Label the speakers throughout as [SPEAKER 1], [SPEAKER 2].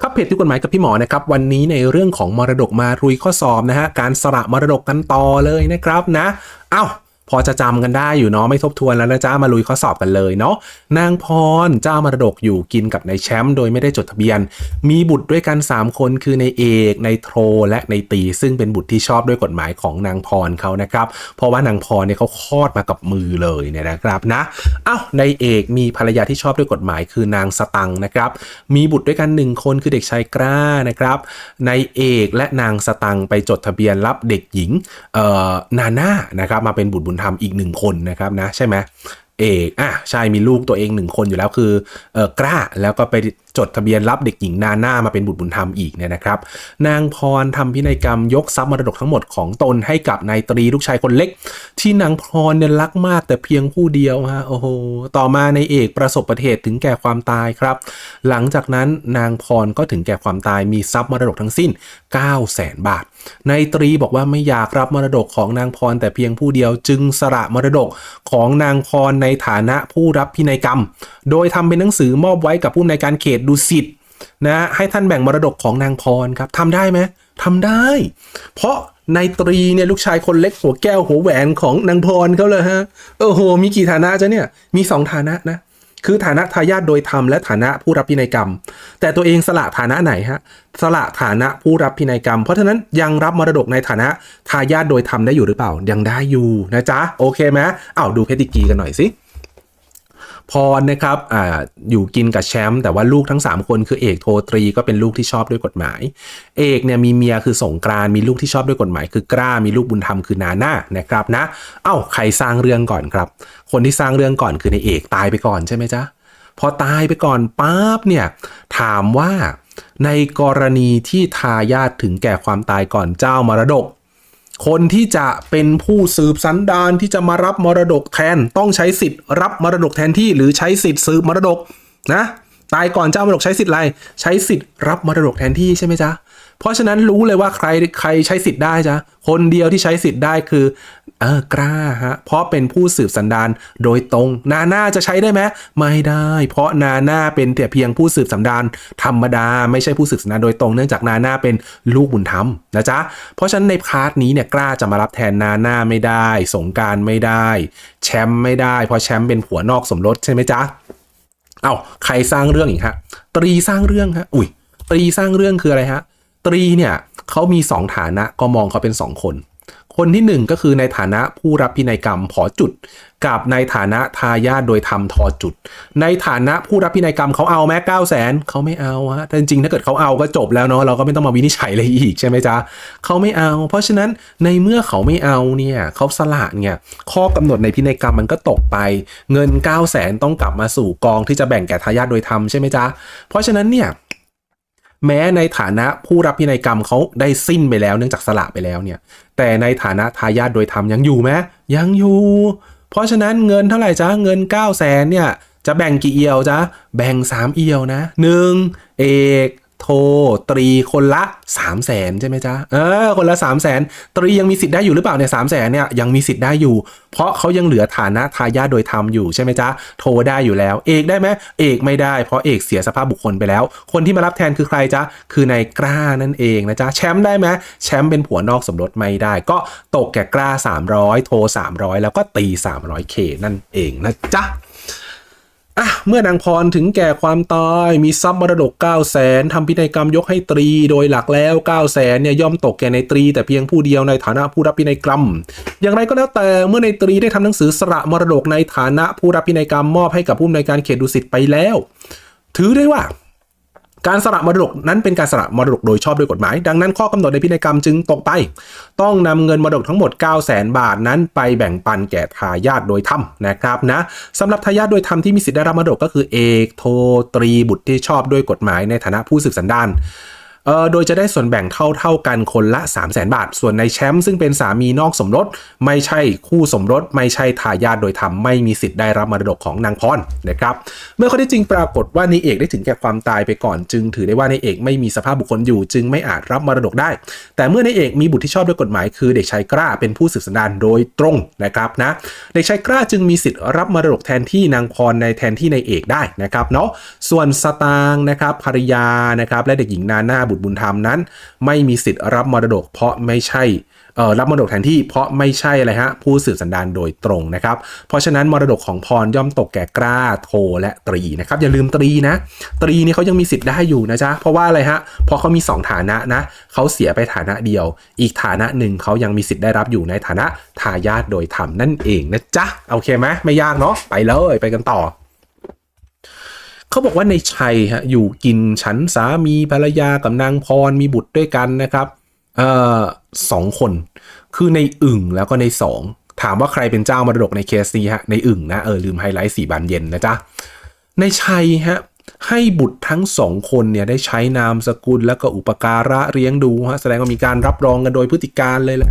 [SPEAKER 1] ครับเพจที่กฎหมายกับพี่หมอนะครับวันนี้ในเรื่องของมรดกมารุยข้อสอบนะฮะการสระมรดกกันต่อเลยนะครับนะ เอ้า พอจะจำกันได้อยู่เนาะไม่ทบทวนแล้วนะจ๊ะมาลุยข้อสอบกันเลยเนาะนางพรเจ้ามรดกอยู่กินกับนายแชมป์โดยไม่ได้จดทะเบียน มีบุตรด้วยกัน 3 คนคือในายเอกในายโทรและในายตี ซึ่งเป็นบุตรที่ชอบด้วยกฎหมายของนางพรเขานะครับ เพราะว่านางพรเนี่ยเขาคลอดมากับมือเลยเนี่ยนะครับนะเอ้านายเอกมีภรรยาที่ชอบด้วยกฎหมายคือนางสตังนะครับ มีบุตรด้วยกันหนึ่งคนคือเด็กชายกล้านะครับนายเอกและนางสตังไปจดทะเบียนรับเด็กหญิงเอ่อนาน่านะครับมาเป็นบุตรบุญธรรมอีกหนึ่งคนนะครับนะใช่ไหมเอกอะใช่มีลูกตัวเองหนึ่งคนอยู่แล้วคือเออกล้าแล้วก็ไป จดทะเบียนรับเด็กหญิงนาหน่ามาเป็นบุตรบุญธรรมอีกเนี่ยนะครับ นางพรทำพินัยกรรมยกทรัพย์มรดกทั้งหมดของตนให้กับนายตรีลูกชายคนเล็ก ที่นางพรเนี่ยรักมากแต่เพียงผู้เดียวฮะโอ้โหต่อมาในเอกประสบอุบัติเหตุถึงแก่ความตายครับ หลังจากนั้นนางพรก็ถึงแก่ความตายมีทรัพย์มรดกทั้งสิ้น 9 0 0 0 0 0บาทนายตรีบอกว่าไม่อยากรับมรดกของนางพรแต่เพียงผู้เดียวจึงสละมรดกของนางพรในฐานะผู้รับพินัยกรรม โดยทำเป็นหนังสือมอบไว้กับผู้ในการเขตดุสิตนะให้ท่านแบ่งมรดกของนางพรครับทำได้ไหมทำได้ เพราะนายตรีเนี่ยลูกชายคนเล็กหัวแก้วหัวแหวนของนางพรเขาเลยฮะโอ้โหมีกี่ฐานะจ๊ะเนี่ยมีสองฐานะนะคือฐานะทายาทโดยธรรมและฐานะผู้รับพินัยกรรม แต่ตัวเองสละฐานะไหนฮะสละฐานะผู้รับพินัยกรรม เพราะฉะนั้นยังรับมรดกในฐานะทายาทโดยธรรมได้อยู่หรือเปล่า ยังได้อยู่นะจ๊ะโอเคไหมอ้าวดูเพติกีกันหน่อยสิ พรนะครับออยู่กินกับแชมป์แต่ว่าลูกทั้ง 3 คนคือเอกโทตรีก็เป็นลูกที่ชอบด้วยกฎหมาย เอกเนี่ยมีเมียคือสงกรานมีลูกที่ชอบด้วยกฎหมาย คือกล้ามีลูกบุญธรรมคือนาน่านะครับนะ เอ้าใครสร้างเรื่องก่อนครับ คนที่สร้างเรื่องก่อนคือในเอกตายไปก่อนใช่ไหมจ๊ะพอตายไปก่อนปั๊บเนี่ยถามว่าในกรณีที่ทายาทถึงแก่ความตายก่อนเจ้ามรดก คนที่จะเป็นผู้สืบสันดานที่จะมารับมรดกแทน ต้องใช้สิทธิ์รับมรดกแทนที่ หรือใช้สิทธิ์สืบมรดกนะ ตายก่อนเจ้ามรดกใช้สิทธิ์อะไร ใช้สิทธิ์รับมรดกแทนที่ใช่ไหมจ๊ะ เพราะฉะนั้นรู้เลยว่าใครใครใช้สิทธิ์ได้จ๊ะคนเดียวที่ใช้สิทธิ์ได้คือเออกล้าฮะเพราะเป็นผู้สืบสันดานโดยตรง นาน่าจะใช้ได้ไหมไม่ได้ เพราะนาน่าเป็นแต่เพียงผู้สืบสันดานธรรมดา ไม่ใช่ผู้สืบสันดานโดยตรงเนื่องจากนาน่าเป็นลูกบุญธรรมนะจ๊ะเพราะฉะนั้นในพาร์ทนี้เนี่ยกล้าจะมารับแทนนาน่าไม่ได้ สงการไม่ได้ แชมป์ไม่ได้ เพราะแชมป์เป็นผัวนอกสมรสใช่ไหมจ๊ะเอ้าใครสร้างเรื่องอีกฮะตรีสร้างเรื่องฮะอุ้ยตรีสร้างเรื่องคืออะไรฮะ ตรีเนี่ยเขามีสองฐานะก็มองเขาเป็นสองคน คนที่หนึ่งก็คือในฐานะผู้รับพินัยกรรมผอจุด กับในฐานะทายาทโดยทำทอจุด ในฐานะผู้รับพินัยกรรมเขาเอาแม้เก้าแสนเขาไม่เอาฮะแต่จริงๆถ้าเกิดเขาเอาก็จบแล้วเนาะเราก็ไม่ต้องมาวินิจฉัยอะไรอีกใช่ไหมจ๊ะเขาไม่เอา เพราะฉะนั้นในเมื่อเขาไม่เอาเนี่ยเขาสละเนี่ยข้อกำหนดในพินัยกรรมมันก็ตกไป เงิน9 0 0แสนต้องกลับมาสู่กองที่จะแบ่งแก่ทายาทโดยธรรมใช่ไหมจ๊ะเพราะฉะนั้นเนี่ย แม้ในฐานะผู้รับพินัยกรรมเขาได้สิ้นไปแล้วเนื่องจากสละไปแล้วเนี่ย แต่ในฐานะทายาทโดยธรรมยังอยู่ไหมยังอยู่ เพราะฉะนั้นเงินเท่าไหร่จ๊ะเงิน 9 0 0แสนเนี่ยจะแบ่งกี่เอียวจ๊ะแบ่ง 3 เอียวนะ 1. เอก โทตรีคนละ 3 0 0แสนใช่ไหมจ๊ะเออคนละ 3 0 0แสนตรียังมีสิทธิ์ได้อยู่หรือเปล่าเนี่ยสามแสนเนี่ยยังมีสิทธิ์ได้อยู่ เพราะเขายังเหลือฐานะทายาทโดยธรรมอยู่ใช่ไหมจ๊ะโทได้อยู่แล้ว เอกได้ไหมเอกไม่ได้เพราะเอกเสียสภาพบุคคลไปแล้ว คนที่มารับแทนคือใครจ๊ะคือนายกล้านั่นเองนะจ๊ะแชมป์ได้ไหมแชมป์เป็นผัวนอกสมรสไม่ได้ ก็ตกแก่กล้า 300 โท 300 แล้วก็ตี 300k นั่นเองนะจ๊ะ อะเมื่อนางพรถึงแก่ความตายมีทรัพย์มรดก 9 0 0แสนทำพินัยกรรมยกให้ตรี โดยหลักแล้ว 9 0 0แสนเนี่ยย่อมตกแก่ในตรี แต่เพียงผู้เดียวในฐานะผู้รับพินัยกรรม อย่างไรก็แล้วแต่เมื่อในตรีได้ทำหนังสือสละมรดกในฐานะผู้รับพินัยกรรมมอบให้กับผู้อำนวยการเขตดุสิตไปแล้ว ถือได้ว่า การสละมรดกนั้นเป็นการสละมรดกโดยชอบด้วยกฎหมาย ดังนั้นข้อกำหนดในพินัยกรรมจึงตกไป ต้องนำเงินมรดกทั้งหมด 9 0 0 0 0 0บาทนั้นไปแบ่งปันแก่ทายาทโดยธรรมนะครับนะสำหรับทายาทโดยธรรมที่มีสิทธิ์ได้รับมรดกก็คือเอกโทตรีบุตรที่ชอบด้วยกฎหมายในฐานะผู้สืบสันดาน เออโดยจะได้ส่วนแบ่งเท่าเท่าๆกันคนละ 3 0 0แสนบาท ส่วนในแชมป์ซึ่งเป็นสามีนอกสมรส ไม่ใช่คู่สมรส ไม่ใช่ทายาทโดยธรรมไม่มีสิทธิ์ได้รับมรดกของนางพรนะครับ เมื่อข้อที่จริงปรากฏว่านายเอกได้ถึงแก่ความตายไปก่อน จึงถือได้ว่านายเอกไม่มีสภาพบุคคลอยู่ จึงไม่อาจรับมรดกได้ แต่เมื่อนายเอกมีบุตรที่ชอบด้วยกฎหมายคือเด็กชายกล้าเป็นผู้สืบสันดานโดยตรงนะครับนะเด็กชายกล้าจึงมีสิทธิ์รับมรดกแทนที่นางพรในแทนที่นายเอกได้นะครับเนาะส่วนสตางนะครับภรรยานะครับและเด็กหญิงนาหน้าบุตรบุญธรรมนั้น ไม่มีสิทธิ์รับมรดก เพราะไม่ใช่รับมรดกแทนที่เพราะไม่ใช่อะไรฮะผู้สืบสันดานโดยตรงนะครับ เพราะฉะนั้นมรดกของพรย่อมตกแก่กล้าโทและตรีนะครับอย่าลืมตรีนะ ตรีนี่เขายังมีสิทธิ์ได้อยู่นะจ๊ะเพราะว่าอะไรฮะเพราะเขามี 2 ฐานะนะเขาเสียไปฐานะเดียว อีกฐานะหนึ่งเขายังมีสิทธิ์ได้รับอยู่ในฐานะทายาทโดยธรรมนั่นเองนะจ๊ะโอเคไหมไม่ยากเนาะไปเลยไปกันต่อ เขาบอกว่าในชัยฮะอยู่กินฉันสามีภรรยากับนางพรมีบุตรด้วยกันนะครับเอ่อสองคน คือในอึ่งแล้วก็ในสองถามว่าใครเป็นเจ้ามรดกในเคสนี้ฮะในอึ่งนะเออลืมไฮไลท์สีบานเย็นนะจ๊ะในชัยฮะให้บุตรทั้งสองคนเนี่ยได้ใช้นามสกุลแล้วก็อุปการะเลี้ยงดูฮะแสดงว่ามีการรับรองกันโดยพฤติการเลยแหละ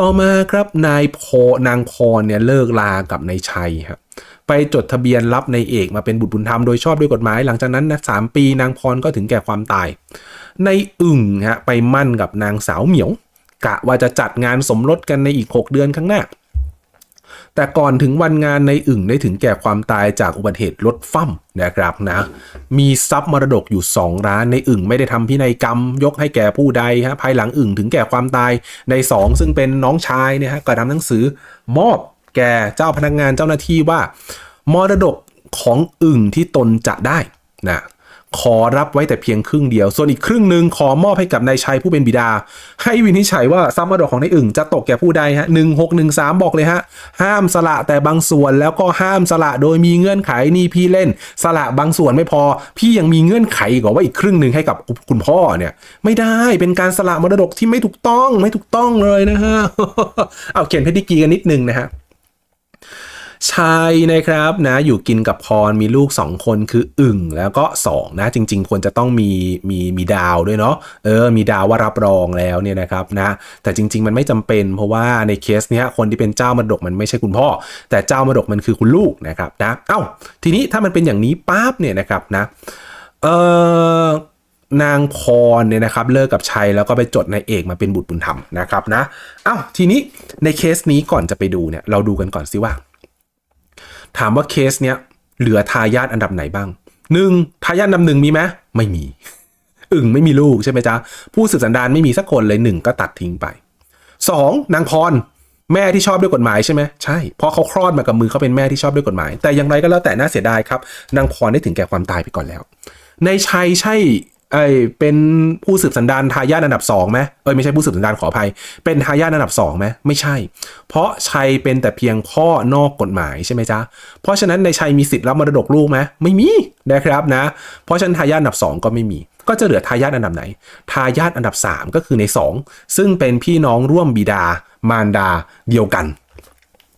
[SPEAKER 1] ต่อมาครับนายพอนางพรเนี่ยเลิกลากับนายชัยครับ ไปจดทะเบียนรับในเอกมาเป็นบุตรบุญธรรมโดยชอบด้วยกฎหมาย หลังจากนั้นนะสามปีนางพรก็ถึงแก่ความตาย ในอึ่งฮะไปมั่นกับนางสาวเหมียว กะว่าจะจัดงานสมรสกันในอีก 6 เดือนข้างหน้า แต่ก่อนถึงวันงานในอึ่งได้ถึงแก่ความตายจากอุบัติเหตุรถฟั่มนะครับนะ มีทรัพย์มรดกอยู่ 2 ร้านในอึ่งไม่ได้ทำพินัยกรรม ยกให้แก่ผู้ใดฮะภายหลังอึ่งถึงแก่ความตายใน 2 ซึ่งเป็นน้องชายเนี่ยฮะก็ทำหนังสือมอบ แก่เจ้าพนักงานเจ้าหน้าที่ว่ามรดกของอึ่งที่ตนจะได้นะขอรับไว้แต่เพียงครึ่งเดียว ส่วนอีกครึ่งหนึ่งขอมอบให้กับนายชัยผู้เป็นบิดา ให้วินิจฉัยว่าทรัพย์มรดกของนายอึ่งจะตกแก่ผู้ใดฮะหนึ่งหกหนึ่งสามบอกเลยฮะ ห้ามสละแต่บางส่วนแล้วก็ห้ามสละโดยมีเงื่อนไขนี่พี่เล่น สละบางส่วนไม่พอ พี่ยังมีเงื่อนไขอีกว่าอีกครึ่งหนึ่งให้กับคุณพ่อเนี่ย ไม่ได้เป็นการสละมรดกที่ไม่ถูกต้องไม่ถูกต้องเลยนะฮะเอาเขียนเพดิกรีกันนิดนึงนะฮะ ชายนะครับนะอยู่กินกับพรมีลูก 2 คนคืออึ่งแล้วก็2นะจริง ๆ ควรจะต้องมีมีมีดาวด้วยเนาะเออมีดาวว่ารับรองแล้วเนี่ยนะครับนะแต่จริง ๆ มันไม่จำเป็น เพราะว่าในเคสเนี้ยคนที่เป็นเจ้ามรดกมันไม่ใช่คุณพ่อ แต่เจ้ามรดกมันคือคุณลูกนะครับนะเอ้าทีนี้ถ้ามันเป็นอย่างนี้ปั๊บเนี่ยนะครับนะเออนางพรเนี่ยนะครับเลิกกับชัยแล้วก็ไปจดนายเอกมาเป็นบุตรบุญธรรมนะครับนะเอ้าทีนี้ในเคสนี้ก่อนจะไปดูเนี่ยเราดูกันก่อนสิว่า ถามว่าเคสเนี้ยเหลือทายาทอันดับไหนบ้างหนึ่งทายาทอันดับหนึ่งมีไหมไม่มี อึ่งไม่มีลูกใช่ไหมจ๊ะ ผู้สืบสันดานไม่มีสักคนเลยหนึ่งก็ตัดทิ้งไปสองนางพรแม่ที่ชอบด้วยกฎหมายใช่ไหมใช่เพราะเขาคลอดมากับมือเขาเป็นแม่ที่ชอบด้วยกฎหมาย แต่อย่างไรก็แล้วแต่น่าเสียดายครับนางพรได้ถึงแก่ความตายไปก่อนแล้ว ในชัยใช่ ไอเป็นผู้สืบสันดานทายาทอันดับสองไหมเอ้ยไม่ใช่ผู้สืบสันดานขออภัย เป็นทายาทอันดับสองไหมไม่ใช่ เพราะชัยเป็นแต่เพียงพ่อนอกกฎหมายใช่ไหมจ๊ะเพราะฉะนั้นในชัยมีสิทธิ์รับมรดกลูกไหมไม่มีนะครับนะ เพราะฉะนั้นทายาทอันดับสองก็ไม่มี ก็จะเหลือทายาทอันดับไหน ทายาทอันดับสามก็คือในสองซึ่งเป็นพี่น้องร่วมบิดามารดาเดียวกัน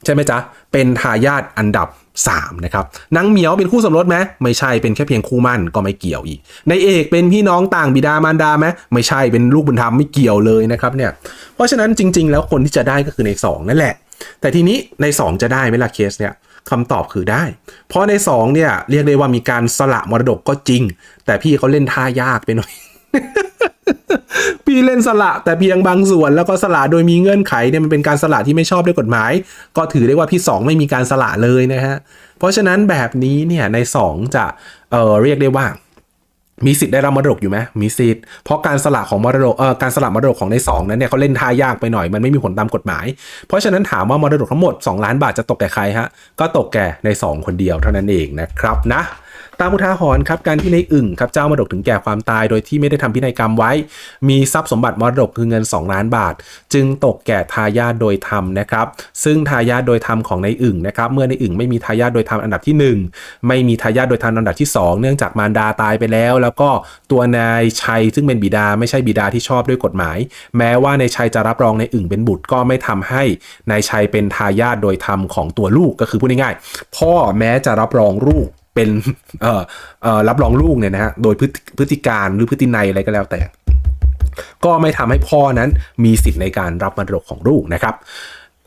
[SPEAKER 1] ใช่ไหมจ๊ะเป็นทายาทอันดับ 3นะครับนางเหมียวเป็นคู่สมรสไหมไม่ใช่เป็นแค่เพียงคู่มั่นก็ไม่เกี่ยวอีกในเอกเป็นพี่น้องต่างบิดามารดาไหมไม่ใช่เป็นลูกบุญธรรมไม่เกี่ยวเลยนะครับเนี่ยเพราะฉะนั้นจริง ๆ แล้วคนที่จะได้ก็คือใน 2 นั่นแหละ แต่ทีนี้ใน 2 จะได้ไหมล่ะเคสเนี่ยคำตอบคือได้ เพราะใน 2 เนี่ยเรียกได้ว่ามีการสละมรดกก็จริง แต่พี่เขาเล่นท่ายากไปหน่อย พี่เล่นสละแต่เพียงบางส่วน แล้วก็สละโดยมีเงื่อนไขเนี่ยมันเป็นการสละที่ไม่ชอบด้วยกฎหมาย ก็ถือได้ว่าพี่สองไม่มีการสละเลยนะฮะเพราะฉะนั้นแบบนี้เนี่ยในสองจะเออเรียกได้ว่ามีสิทธิ์ได้รับมรดกอยู่ไหมมีสิทธิ์ เพราะการสละของมรดก เอ่อ การสละมรดกของในสองนั้นเนี่ยเขาเล่นท่ายากไปหน่อย มันไม่มีผลตามกฎหมาย เพราะฉะนั้นถามว่ามรดกทั้งหมด 2 ล้านบาทจะตกแก่ใครฮะ ก็ตกแก่ใน 2 คนเดียวเท่านั้นเองนะครับนะ ตามอุทาหรณ์ครับการที่ในอึ่งครับเจ้ามรดกถึงแก่ความตายโดยที่ไม่ได้ทำพินัยกรรมไว้ มีทรัพย์สมบัติมรดกคือเงิน 2 ล้านบาท จึงตกแก่ทายาทโดยธรรมนะครับซึ่งทายาทโดยธรรมของในอึ่งนะครับเมื่อในอึ่งไม่มีทายาทโดยธรรมอันดับที่ 1 ไม่มีทายาทโดยธรรมอันดับที่ 2 เนื่องจากมารดาตายไปแล้ว แล้วก็ตัวนายชัยซึ่งเป็นบิดาไม่ใช่บิดาที่ชอบด้วยกฎหมาย แม้ว่านายชัยจะรับรองในอึ่งเป็นบุตรก็ไม่ทำให้นายชัยเป็นทายาทโดยธรรมของตัวลูกก็คือพูดง่ายๆพ่อแม้จะรับรองลูก เป็นเอ่อเอ่อรับรองลูกเนี่ยนะฮะโดยพฤติการหรือพฤตินัยอะไรก็แล้วแต่ ก็ไม่ทำให้พ่อนั้นมีสิทธิ์ในการรับมรดกของลูกนะครับ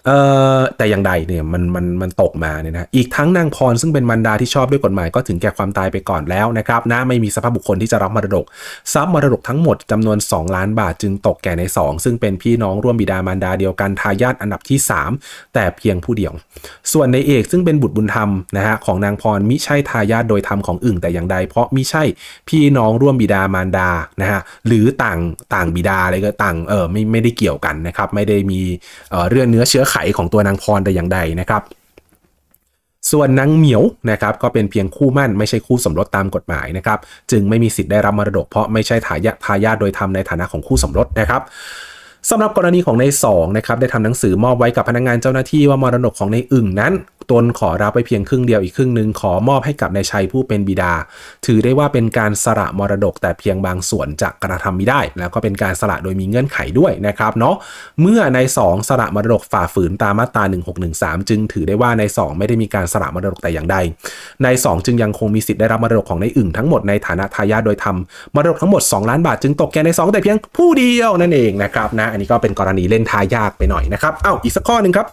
[SPEAKER 1] เอ่อแต่อย่างใดเนี่ยมันมันมันตกมาเนี่ยนะอีกทั้งนางพรซึ่งเป็นบรรดาที่ชอบด้วยกฎหมายก็ถึงแก่ความตายไปก่อนแล้วนะครับนะไม่มีสภาพบุคคลที่จะรับมรดก ทรัพย์มรดกทั้งหมดจำนวน 2 ล้านบาทจึงตกแก่ใน 2 ซึ่งเป็นพี่น้องร่วมบิดามารดาเดียวกันทายาทอันดับที่ 3 แต่เพียงผู้เดียว ส่วนในเอกซึ่งเป็นบุตรบุญธรรมนะฮะของนางพรมิใช่ทายาทโดยธรรมของอึ่งแต่อย่างใด เพราะมิใช่พี่น้องร่วมบิดามารดานะฮะหรือต่างต่างบิดาอะไรก็ต่างเออไม่ไม่ได้เกี่ยวกันนะครับไม่ได้มีเอ่อเรื่องเนื้อเชื้อไขของตัวนางพรแต่อย่างใดนะครับ ส่วนนางเหมียวนะครับก็เป็นเพียงคู่มั่นไม่ใช่คู่สมรสตามกฎหมายนะครับจึงไม่มีสิทธิ์ได้รับมรดกเพราะไม่ใช่ทายาทายาทโดยธรรมในฐานะของคู่สมรสนะครับสำหรับกรณีของในสองนะครับได้ทำหนังสือมอบไว้กับพนักงานเจ้าหน้าที่ว่ามรดกของในอึ่งนั้น ตนขอรับไปเพียงครึ่งเดียวอีกครึ่งหนึ่งขอมอบให้กับนายชัยผู้เป็นบิดา ถือได้ว่าเป็นการสละมรดกแต่เพียงบางส่วนจะกระทำไม่ได้ แล้วก็เป็นการสละโดยมีเงื่อนไขด้วยนะครับเนาะเมื่อในสองสละมรดกฝ่าฝืนตามมาตรา 1613 จึงถือได้ว่าในสองไม่ได้มีการสละมรดกแต่อย่างใดในสองจึงยังคงมีสิทธิ์ได้รับมรดกของในอึ่งทั้งหมดในฐานะทายาทโดยธรรมมรดกทั้งหมด 2 ล้านบาทจึงตกแก่ในสองแต่เพียงผู้เดียวนั่นเองนะครับนะอันนี้ก็เป็นกรณีเล่นทายาทไปหน่อยนะครับเอ้าอีกสักข้อหนึ่งครับ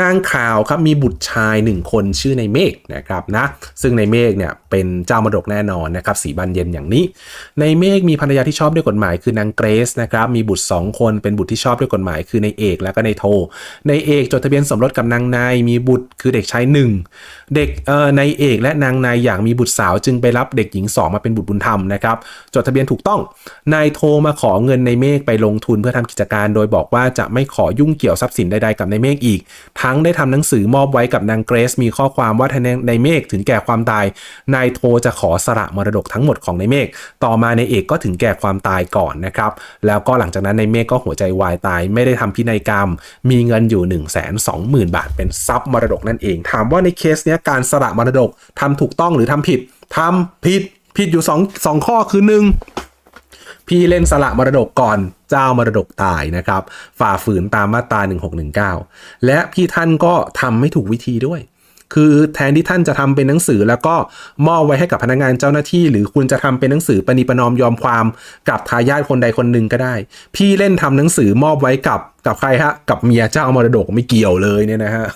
[SPEAKER 1] นางข่าวครับมีบุตรชายหนึ่งคนชื่อในเมฆนะครับนะซึ่งในเมฆเนี่ยเป็นเจ้ามรดกแน่นอนนะครับสีบานเย็นอย่างนี้ ในเมฆมีภรรยาที่ชอบด้วยกฎหมายคือนางเกรซนะครับมีบุตร 2 คนเป็นบุตรที่ชอบด้วยกฎหมายคือในเอกและก็ในโท ในเอกจดทะเบียนสมรสกับนางนายมีบุตรคือเด็กชายหนึ่งเด็กเอ่อในเอกและนางนายอย่างมีบุตรสาวจึงไปรับเด็กหญิงสองมาเป็นบุตรบุญธรรมนะครับจดทะเบียนถูกต้องนายโทมาขอเงินในเมฆไปลงทุนเพื่อทำกิจการ โดยบอกว่าจะไม่ขอยุ่งเกี่ยวทรัพย์สินใดๆกับในเมฆอีกทั้งได้ทำหนังสือมอบไว้กับนางเกรซมีข้อความว่าถ้าในเมฆถึงแก่ความตาย นายโทจะขอสละมรดกทั้งหมดของในเมฆต่อมาในเอกก็ถึงแก่ความตายก่อนนะครับ แล้วก็หลังจากนั้นในเมฆก็หัวใจวายตาย ไม่ได้ทำพินัยกรรม มีเงินอยู่ 1 2 0 0 0 0 บาท เป็นทรัพย์มรดกนั่นเอง ถามว่าในเคสเนี้ยการสละมรดกทำถูกต้องหรือทำผิดทำผิดผิดอยู่2งข้อคือหนึ่ง พี่เล่นสละมรดกก่อนเจ้ามรดกตายนะครับ ฝ่าฝืนตามมาตรา1619 และพี่ท่านก็ทำไม่ถูกวิธีด้วย คือแทนที่ท่านจะทำเป็นหนังสือแล้วก็มอบไว้ให้กับพนักงานเจ้าหน้าที่ หรือคุณจะทำเป็นหนังสือปณิปนอมยอมความกับทายาทคนใดคนหนึ่งก็ได้ พี่เล่นทำหนังสือมอบไว้กับกับใครฮะกับเมียเจ้ามรดกไม่เกี่ยวเลยเนี่ยนะฮะ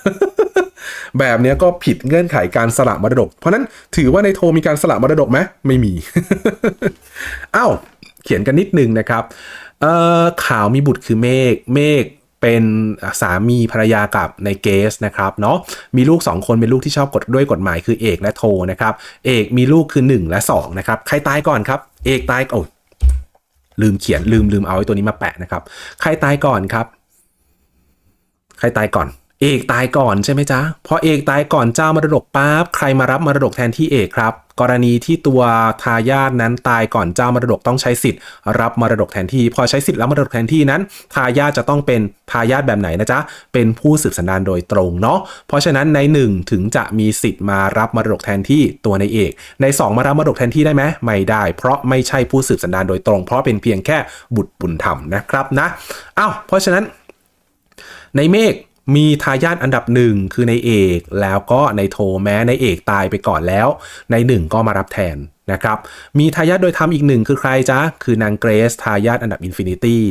[SPEAKER 1] แบบนี้ก็ผิดเงื่อนไขการสละมรดก เพราะนั้นถือว่าในโทมีการสละมรดกไหมไม่มีอ้าว เขียนกันนิดนึงนะครับเอ่อข่าวมีบุตรคือเมฆเมฆเป็นสามีภรรยากับในเกสนะครับเนาะมีลูก 2 คนเป็นลูกที่ชอบกฎด้วยกฎหมายคือเอกและโทนะครับเอกมีลูกคือ 1 และ2นะครับใครตายก่อนครับ เอกตายโอ้ยลืมเขียนลืมลืมเอาไอ้ตัวนี้มาแปะนะครับ ใครตายก่อนครับ ใครตายก่อน เอกตายก่อนใช่ไหมจ๊ะพอเอกตายก่อนเจ้ามรดกปั๊บใครมารับมรดกแทนที่เอกครับ กรณีที่ตัวทายาทนั้นตายก่อนเจ้ามรดกต้องใช้สิทธิ์ รับมรดกแทนที่ พอใช้สิทธิ์รับมรดกแทนที่นั้น ทายาทจะต้องเป็นทายาทแบบไหนนะจ๊ะเป็นผู้สืบสันดานโดยตรงเนาะเพราะฉะนั้นในหนึ่งถึงจะมีสิทธิ์มารับมรดกแทนที่ตัวในเอก ในสองมารับมรดกแทนที่ได้ไหมไม่ได้ เพราะไม่ใช่ผู้สืบสันดานโดยตรง เพราะเป็นเพียงแค่บุตรบุญธรรมนะครับนะอ้าวเพราะฉะนั้นในเมฆ มีทายาทอันดับหนึ่งคือในเอก แล้วก็ในโทแม้ในเอกตายไปก่อนแล้ว ในหนึ่งก็มารับแทนนะครับ มีทายาทโดยธรรมอีกหนึ่งคือใครจ๊ะ คือนางเกรซทายาทอันดับอินฟินิตี้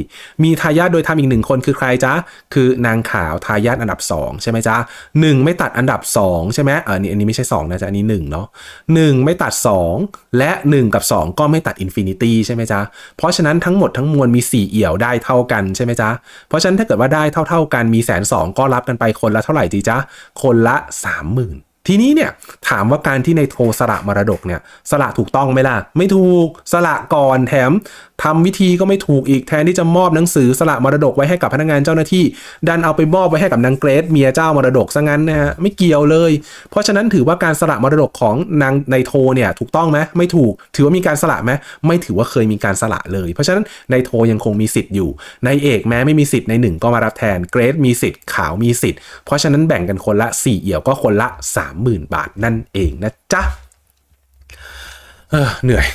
[SPEAKER 1] มีทายาทโดยธรรมอีกหนึ่งคนคือใครจ๊ะ คือนางขาวทายาทอันดับ 2 ใช่ไหมจ๊ะหนึ่งไม่ตัดอันดับ 2 ใช่ไหมเออนี่อันนี้ไม่ใช่ 2 นะจ๊ะ อันนี้1เนาะหนึ่งไม่ตัด 2 และ 1 กับ 2 ก็ไม่ตัดอินฟินิตี้ใช่ไหมจ๊ะ เพราะฉะนั้นทั้งหมดทั้งมวลมี 4 เอี่ยวได้เท่ากันใช่ไหมจ๊ะ เพราะฉะนั้นถ้าเกิดว่าได้เท่า ๆกันมีแสนสองก็รับกันไปคนละเท่าไหร่จีจ๊ะ คนละ 30,000 ทีนี้เนี่ยถามว่าการที่ในโทสละมรดกเนี่ยสละถูกต้องไหมล่ะ ไม่ถูกสละก่อนแถม ทำวิธีก็ไม่ถูกอีกแทนที่จะมอบหนังสือสละมรดกไว้ให้กับพนักงานเจ้าหน้าที่ ดันเอาไปมอบไว้ให้กับนางเกรซเมียเจ้ามรดกซะงั้นนะฮะไม่เกี่ยวเลย เพราะฉะนั้นถือว่าการสละมรดกของนางในโทเนี่ยถูกต้องไหมไม่ถูก ถือว่ามีการสละไหมไม่ถือว่าเคยมีการสละเลย เพราะฉะนั้นในโทยังคงมีสิทธิ์อยู่ ในเอกแม้ไม่มีสิทธิ์ในหนึ่งก็มารับแทนเกรซมีสิทธิ์ขาวมีสิทธิ์เพราะฉะนั้นแบ่งกันคนละ 4 เอี่ยวก็คนละ 30,000 บาทนั่นเองนะจ๊ะเออเหนื่อย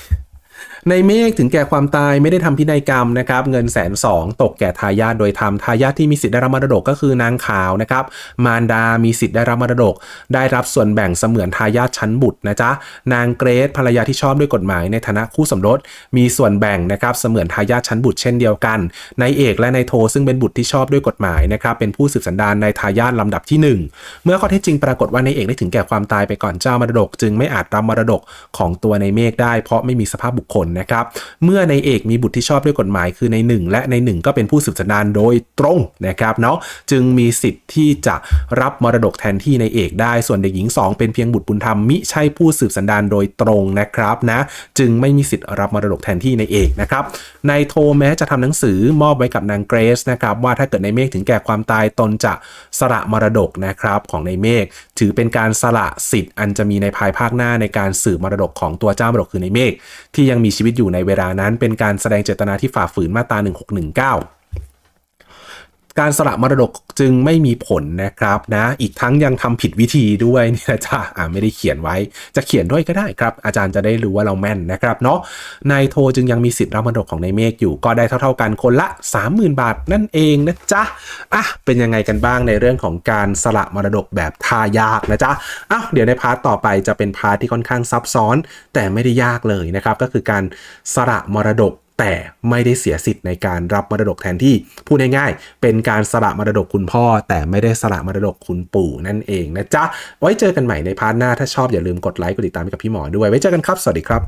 [SPEAKER 1] ในเมฆถึงแก่ความตายไม่ได้ทำพินัยกรรมนะครับ เงินแสนสองตกแก่ทายาทโดยธรรมทายาทที่มีสิทธิ์ได้รับมรดกก็คือนางขาวนะครับ มารดา มีสิทธิ์ได้รับมรดก ได้รับส่วนแบ่งเสมือนทายาทชั้นบุตรนะจ๊ะนางเกรซภรรยาที่ชอบด้วยกฎหมายในฐานะคู่สมรส มีส่วนแบ่งนะครับเสมือนทายาทชั้นบุตรเช่นเดียวกันนายเอกและนายโทซึ่งเป็นบุตรที่ชอบด้วยกฎหมายนะครับเป็นผู้สืบสันดานในทายาทลำดับที่หนึ่งเมื่อข้อเท็จจริงปรากฏว่านายเอกได้ถึงแก่ความตายไปก่อนเจ้ามรดก จึงไม่อาจรับมรดกของตัวในเมฆได้ เพราะไม่มีสภาพบุคคลนะครับ เมื่อในเอกมีบุตรที่ชอบด้วยกฎหมายคือในหนึ่งและในหนึ่งก็เป็นผู้สืบสันดานโดยตรงนะครับเนาะจึงมีสิทธิ์ที่จะรับมรดกแทนที่ในเอกได้ ส่วนเด็กหญิง 2 เป็นเพียงบุตรบุญธรรมมิใช่ผู้สืบสันดานโดยตรงนะครับนะจึงไม่มีสิทธิ์รับมรดกแทนที่ในเอกนะครับนายโทแม้จะทำหนังสือมอบไว้กับนางเกรซนะครับว่าถ้าเกิดในเมฆถึงแก่ความตายตนจะสละมรดกนะครับของในเมฆ ถือเป็นการสละสิทธิ์อันจะมีในภายภาคหน้าในการสืบมรดกของตัวเจ้ามรดกคือในเมฆที่ยังมีชีวิตอยู่ในเวลานั้น เป็นการแสดงเจตนาที่ฝ่าฝืนมาตรา1619 การสละมรดกจึงไม่มีผลนะครับนะ อีกทั้งยังทำผิดวิธีด้วยนี่นะจ๊ะอ่าไม่ได้เขียนไว้ จะเขียนด้วยก็ได้ครับ อาจารย์จะได้รู้ว่าเราแม่นนะครับเนาะนายโทจึงยังมีสิทธิ์รับมรดกของนายเมฆอยู่ก็ได้เท่า ๆกันคนละ 30,000 บาทนั่นเองนะจ๊ะอะเป็นยังไงกันบ้างในเรื่องของการสละมรดกแบบทายากนะจ๊ะอ้าวเดี๋ยวในพาร์ทต่อไปจะเป็นพาร์ทที่ค่อนข้างซับซ้อน แต่ไม่ได้ยากเลยนะครับก็คือการสละมรดก แต่ไม่ได้เสียสิทธิ์ในการรับมรดกแทนที่พูดง่ายๆ เป็นการสละมรดกคุณพ่อ แต่ไม่ได้สละมรดกคุณปู่นั่นเองนะจ๊ะ ไว้เจอกันใหม่ในพาร์ทหน้า ถ้าชอบอย่าลืมกดไลค์กดติดตามให้กับพี่หมอด้วย ไว้เจอกันครับ สวัสดีครับ